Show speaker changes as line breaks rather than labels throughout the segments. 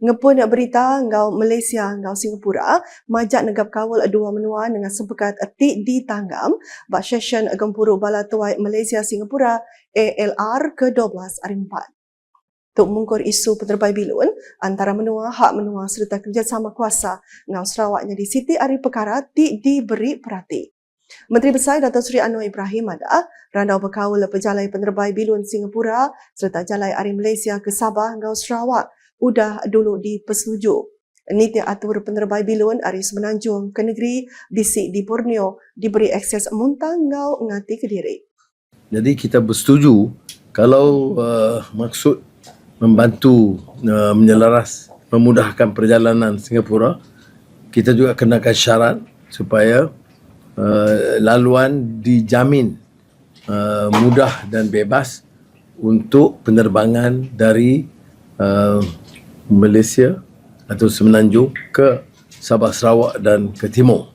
Ngepun berita ngau Malaysia ngau Singapura, majak negap kawal dua menua dengan sepekat etik di tanggam bak session gempuru bala tuai Malaysia Singapura ALR ke-12 hari 4. Untuk mengkur isu penerbai bilun antara menua hak menua serta kerjasama kuasa ngau Sarawaknya di Siti Ari Perkara ti diberi perhati. Menteri Besar Datuk Seri Anwar Ibrahim ada randau berkawal pejalai penerbai bilun Singapura serta jalai Ari Malaysia ke Sabah ngau Sarawak udah dulu dipersetuju. Niti atur penerbai bilun ari semenanjung ke negeri bisik di Borneo diberi akses muntang ngau ngati ke diri.
Jadi kita bersetuju kalau uh, maksud membantu uh, menyelaras memudahkan perjalanan Singapura kita juga kenakan syarat supaya uh, laluan dijamin uh, mudah dan bebas untuk penerbangan dari uh, Malaysia atau Semenanjung ke Sabah Sarawak dan ke Timur.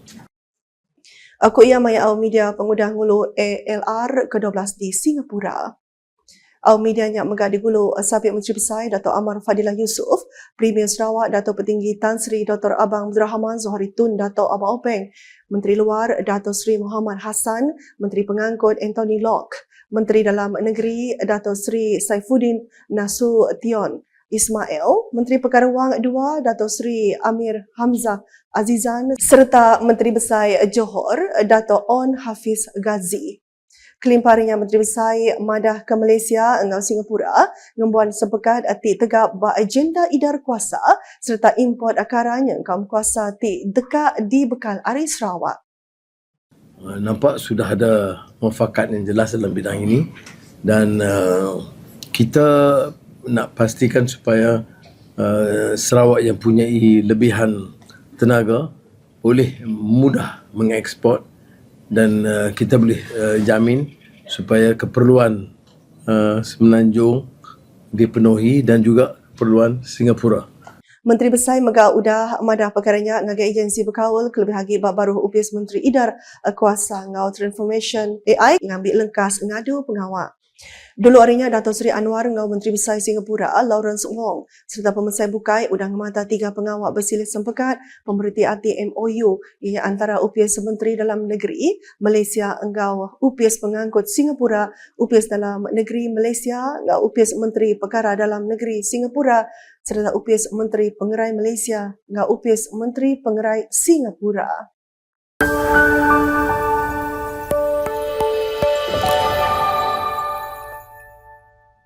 Aku ia maya au media pengudang ngulu ALR ke-12 di Singapura. Au media nyak megadi gulu Sabit Menteri Besar Dato' Amar Fadilah Yusof, Premier Sarawak Dato' Petinggi Tan Sri Dr. Abang Abdul Rahman Zohari Tun Dato' Abang Openg, Menteri Luar Dato' Sri Muhammad Hassan, Menteri Pengangkut Anthony Locke, Menteri Dalam Negeri Dato' Sri Saifuddin Nasution, Ismail, Menteri Perkara Wang II Dato' Sri Amir Hamzah Azizan serta Menteri Besar Johor Dato' On Hafiz Ghazi. Kelimparinya Menteri Besar madah ke Malaysia dengan Singapura ngembuan sepekat ati tegak ba agenda idar kuasa serta import akaranya kaum kuasa ti dekat di bekal Ari Sarawak.
Uh, nampak sudah ada mufakat yang jelas dalam bidang ini dan uh, kita nak pastikan supaya uh, Sarawak yang punya lebihan tenaga boleh mudah mengeksport dan uh, kita boleh uh, jamin supaya keperluan uh, Semenanjung dipenuhi dan juga keperluan Singapura.
Menteri Besar Mega udah madah perkaranya ngagai agensi berkawal kelebih lagi bab baru UPS Menteri Idar kuasa ngau transformation AI ngambil lengkas ngadu pengawal. Dulu harinya Dato' Seri Anwar dengan Menteri Besar Singapura Lawrence Wong serta pemesai bukai udang mata tiga pengawal bersilih sempekat pemberhenti arti MOU ia antara UPS Menteri Dalam Negeri Malaysia engau UPS Pengangkut Singapura UPS Dalam Negeri Malaysia engau UPS Menteri Perkara Dalam Negeri Singapura serta UPS Menteri Pengerai Malaysia engau UPS Menteri Pengerai Singapura.